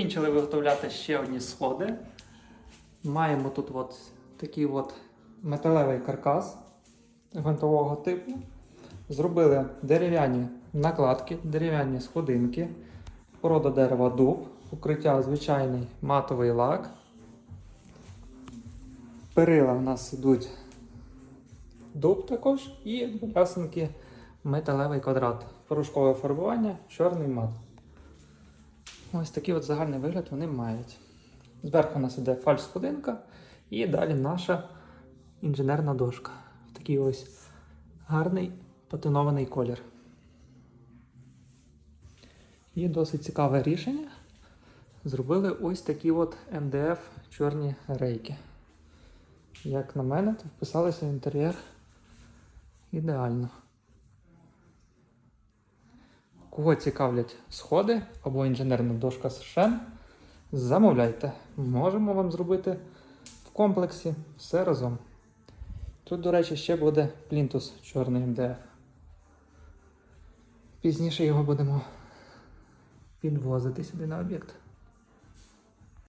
Закінчили виготовляти ще одні сходи. Маємо тут от такий от металевий каркас гвинтового типу. Зробили дерев'яні накладки, дерев'яні сходинки, порода дерева дуб, укриття звичайний матовий лак. Перила в нас йдуть дуб також і ясенки металевий квадрат. Порошкове фарбування, чорний мат. Ось такий от загальний вигляд вони мають. Зверху у нас іде фальш-сходинка і далі наша інженерна дошка. Такий ось гарний патинований колір. І досить цікаве рішення. Зробили ось такі от МДФ чорні рейки. Як на мене, то вписалися в інтер'єр ідеально. Кого цікавлять сходи або інженерна дошка з шен, замовляйте. Можемо вам зробити в комплексі все разом. Тут, до речі, ще буде плінтус чорний МДФ. Пізніше його будемо підвозити сюди на об'єкт.